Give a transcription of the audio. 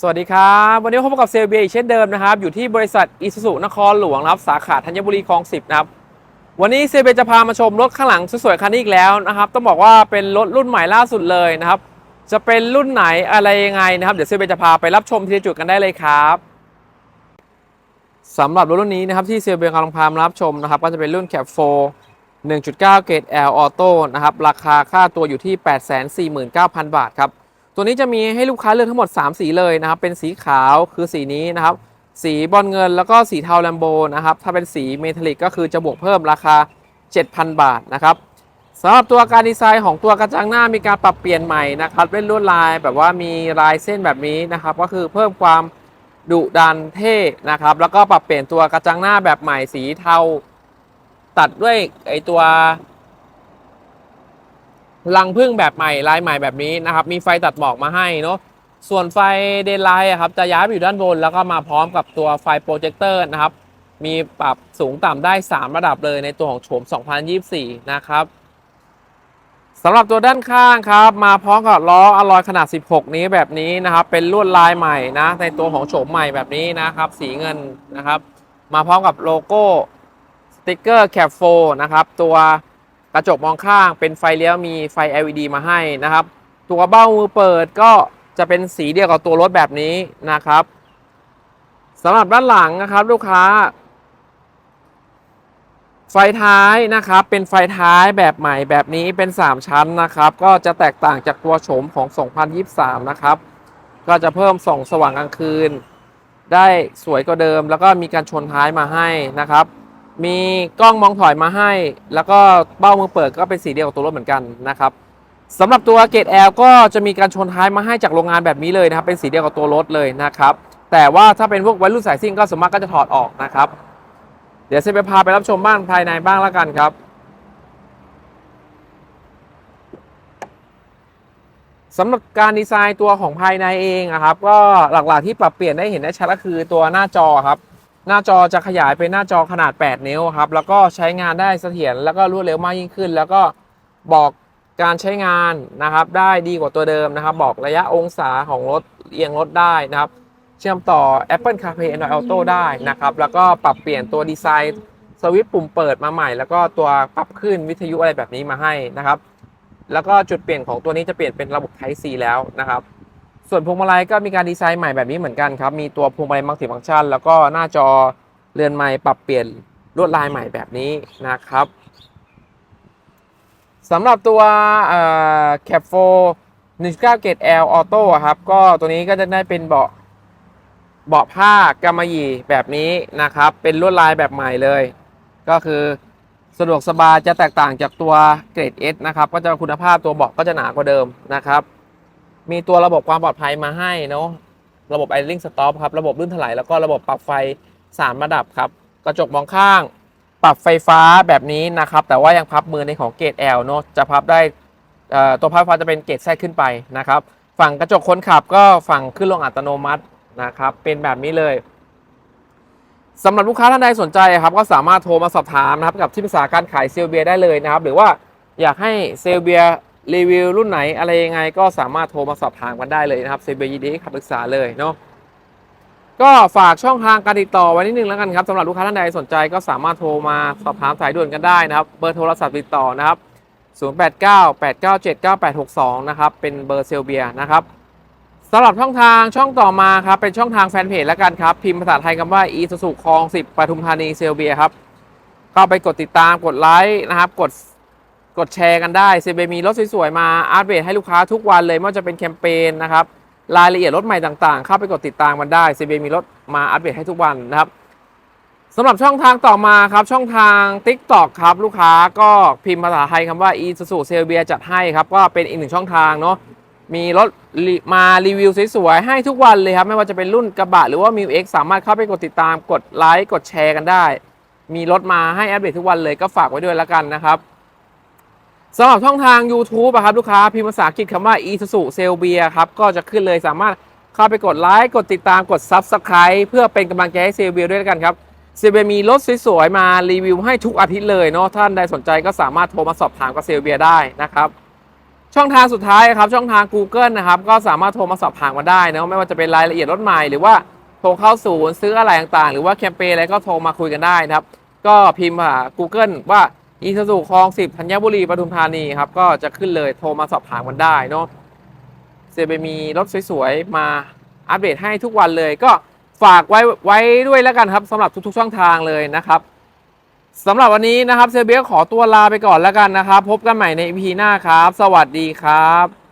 สวัสดีครับ วันนี้พบกับเซลเบียอีกเช่นเดิมนะครับ อยู่ที่บริษัทอิสุสุนครหลวงครับสาขาธัญบุรีคลองสิบนะครับ วันนี้เซลเบียจะพามาชมรถข้างหลังสวยๆคันนี้อีกแล้วนะครับ ต้องบอกว่าเป็นรถรุ่นใหม่ล่าสุดเลยนะครับ จะเป็นรุ่นไหนอะไรยังไงนะครับ เดี๋ยวเซลเบียจะพาไปรับชมทีละจุดกันได้เลยครับสำหรับรถรุ่นนี้นะครับที่เซลเบียกำลังพามารับชมนะครับ ก็จะเป็นรุ่นแคปโฟ1.9 เกรด L Auto นะครับ ราคาค่าตัวอยู่ที่ 849,000 บาทครับ ตัวนี้จะมีให้ลูกค้าเลือกทั้งหมด 3 สีเลยนะครับ เป็นสีขาวคือสีนี้นะครับ สีบอลเงินแล้วก็สีเทาแลมโบนะครับ ถ้าเป็นสีเมทัลลิกก็คือจะบวกเพิ่มราคา 7,000 บาทนะครับสำหรับตัวการดีไซน์ของตัวกระจังหน้ามีการปรับเปลี่ยนใหม่นะครับเป็นลวดลายแบบว่ามีลายเส้นแบบนี้นะครับ ก็คือเพิ่มความดุดันเท่นะครับ แล้วก็ปรับเปลี่ยนตัวกระจังหน้าแบบใหม่สีเทา ตัดด้วยไอตัว รังพึ่งแบบใหม่ลายใหม่แบบนี้นะครับมีไฟตัดหมอกมาให้เนาะส่วนไฟเดนไลท์ครับจะย้ายไปอยู่ด้านบน แล้วก็มาพร้อมกับตัวไฟโปรเจคเตอร์นะครับ มีปรับสูงต่ำได้ 3 ระดับเลยในตัวของโฉม 2024 นะครับสำหรับตัวด้านข้างครับ มาพร้อมกับล้ออลลอยขนาด 16 นี้แบบนี้นะครับ เป็นลวดลายใหม่นะในตัวของโฉมใหม่แบบนี้นะครับ สีเงินนะครับ มาพร้อมกับโลโก้สติ๊กเกอร์แคปโฟนะครับตัว กระจกมองข้างเป็นไฟเลี้ยวมีไฟ LED มาให้นะครับ ตัวเบ้ามือเปิดก็จะเป็นสีเดียวกับตัวรถแบบนี้นะครับสำหรับด้านหลังนะครับลูกค้า ไฟท้ายนะครับ เป็นไฟท้ายแบบใหม่แบบนี้เป็น 3 ชั้นนะครับ ก็จะแตกต่างจากตัวโฉมของ 2023 นะครับ ก็จะเพิ่มส่องสว่างกลางคืน ได้สวยกว่าเดิม แล้วก็มีการชนท้ายมาให้นะครับ มีกล้องมองถอยมาให้ แล้วก็เบ้ามือเปิดก็เป็นสีเดียวกับตัวรถเหมือนกันนะครับสำหรับตัวเกตแอลก็จะมีการชนท้ายมาให้จากโรงงานแบบนี้เลยนะครับเป็นสีเดียวกับตัวรถเลยนะครับ แต่ว่าถ้าเป็นพวกวัยรุ่นสายซิ่งก็สมมติก็จะถอดออกนะครับ เดี๋ยวเซไปพาไปรับชมบ้านภายในบ้างแล้วกันครับสำหรับการดีไซน์ตัวของภายในเองอะครับ ก็หลักๆที่ปรับเปลี่ยนได้เห็นได้ชัดก็คือตัวหน้าจอครับ หน้าจอจะขยายเป็นหน้าจอขนาด 8 นิ้วครับ แล้วก็ใช้งานได้เสถียรแล้วก็รวดเร็วมากยิ่งขึ้น แล้วก็บอกการใช้งานนะครับได้ดีกว่าตัวเดิมนะครับ บอกระยะองศาของรถเอียงรถได้นะครับ เชื่อมต่อ Apple CarPlay Android Auto ได้นะครับ แล้วก็ปรับเปลี่ยนตัวดีไซน์สวิตช์ปุ่มเปิดมาใหม่ แล้วก็ตัวปรับขึ้นวิทยุอะไรแบบนี้มาให้นะครับ แล้วก็จุดเปลี่ยนของตัวนี้จะเปลี่ยนเป็นระบบ Type C แล้วนะครับ ส่วนพวงมาลัยก็มีการดีไซน์ใหม่แบบนี้เหมือนกันครับ มีตัวพวงมาลัยมัลติฟังก์ชัน แล้วก็หน้าจอเรือนไม้ปรับเปลี่ยนลวดลายใหม่แบบนี้นะครับสำหรับตัวแคปโฟ1.9เกรด L Auto ครับ ก็ตัวนี้ก็จะได้เป็นเบาะเบาะผ้ากำมะหยี่แบบนี้นะครับ เป็นลวดลายแบบใหม่เลย ก็คือสะดวกสบายจะแตกต่างจากตัวเกรด S นะครับ ก็จะคุณภาพตัวเบาะก็จะหนากว่าเดิมนะครับ มีตัวระบบความปลอดภัยมาให้เนาะระบบ idling stop ครับ ระบบลื่นถลายแล้วก็ระบบปรับไฟ3ระดับครับ กระจกมองข้าง ปรับไฟฟ้าแบบนี้นะครับ แต่ว่ายังพับมือในของเกรด L เนาะจะพับได้ตัวพับไฟฟ้าจะเป็นเกรดแทรกขึ้นไปนะครับ ฝั่งกระจกคนขับก็ฝั่งขึ้นลงอัตโนมัตินะครับ เป็นแบบนี้เลยสำหรับลูกค้าท่านใดสนใจครับ ก็สามารถโทรมาสอบถามนะครับ กับที่ปรึกษาการขายเซลเบียได้เลยนะครับ หรือว่าอยากให้เซลเบีย รีวิวรุ่นไหนอะไรยังไงก็สามารถโทรมาสอบถามกันได้เลยนะครับเซลเบียยินดีให้คำปรึกษาเลยเนาะก็ฝากช่องทางการติดต่อไว้นิดนึงแล้วกันครับสำหรับลูกค้าท่านใดสนใจก็สามารถโทรมาสอบถามสายด่วนกันได้นะครับ เบอร์โทรศัพท์ติดต่อนะครับ 0898979862 นะครับ เป็นเบอร์เซลเบียนะครับสำหรับช่องทางช่องต่อมาครับ เป็นช่องทางแฟนเพจแล้วกันครับ พิมพ์ภาษาไทยคำว่า e สุสุคลอง 10ปทุมธานีเซลเบียครับ ก็ไปกดติดตามกดไลค์นะครับกด กดแชร์กันได้เซเบมีรถสวยๆ มาอัปเดตให้ลูกค้าทุกวันเลยไม่ว่าจะเป็นแคมเปญนะครับรายละเอียดรถใหม่ต่างๆ เข้าไปกดติดตามมันได้เซเบมีรถมาอัปเดตให้ทุกวันนะครับสำหรับช่องทางต่อมาครับช่องทาง TikTok ครับลูกค้าก็พิมพ์ภาษาไทยคำว่า e สุสุเซเบียจัดให้ครับก็เป็นอีกหนึ่งช่องทางเนาะมีรถมารีวิวสวยๆให้ทุกวันเลยครับ ไม่ว่าจะเป็นรุ่นกระบะหรือว่า m ิว X สามารถเข้าไปกดติดตามกดไลค์กดแชร์กันได้ มีรถมาให้อัปเดตทุกวันเลยก็ฝากไว้ด้วยแล้วกันนะครับ สำหรับช่องทาง YouTube อะครับลูกค้าพิมพ์ภาษาอังกฤษคำว่า e s u s u s e l b i a ครับก็จะขึ้นเลยสามารถเข้าไปกดไลค์กดติดตามกด Subscribe เพื่อเป็นกำลังใจให้เซลเบียด้วยกันครับเซลเบียมีรถสวยๆมารีวิวให้ทุกอาทิตย์เลยเนาะท่านใดสนใจก็สามารถโทรมาสอบถามกับเซลเบียได้นะครับช่องทางสุดท้ายครับช่องทาง Google นะครับก็สามารถโทรมาสอบถามมาได้นะไม่ว่าจะเป็นรายละเอียดรถใหม่หรือว่าโทรเข้าศูนย์ซื้ออะไรต่างๆ หรือว่าแคมเปญอะไรก็โทรมาคุยกันได้นะครับ ก็พิมพ์ว่า Google ว่า อีซูซูคลองสิบธัญบุรีปทุมธานีครับ ก็จะขึ้นเลยโทรมาสอบถามกันได้เนาะเซเบมีรถสวยๆ มาอัปเดตให้ทุกวันเลย ก็ฝากไว้ไว้ด้วยแล้วกันครับสำหรับทุกๆ ช่องทางเลยนะครับสำหรับวันนี้นะครับเซเบียขอตัวลาไปก่อนแล้วกันนะครับ พบกันใหม่ในอีพีหน้าครับ สวัสดีครับ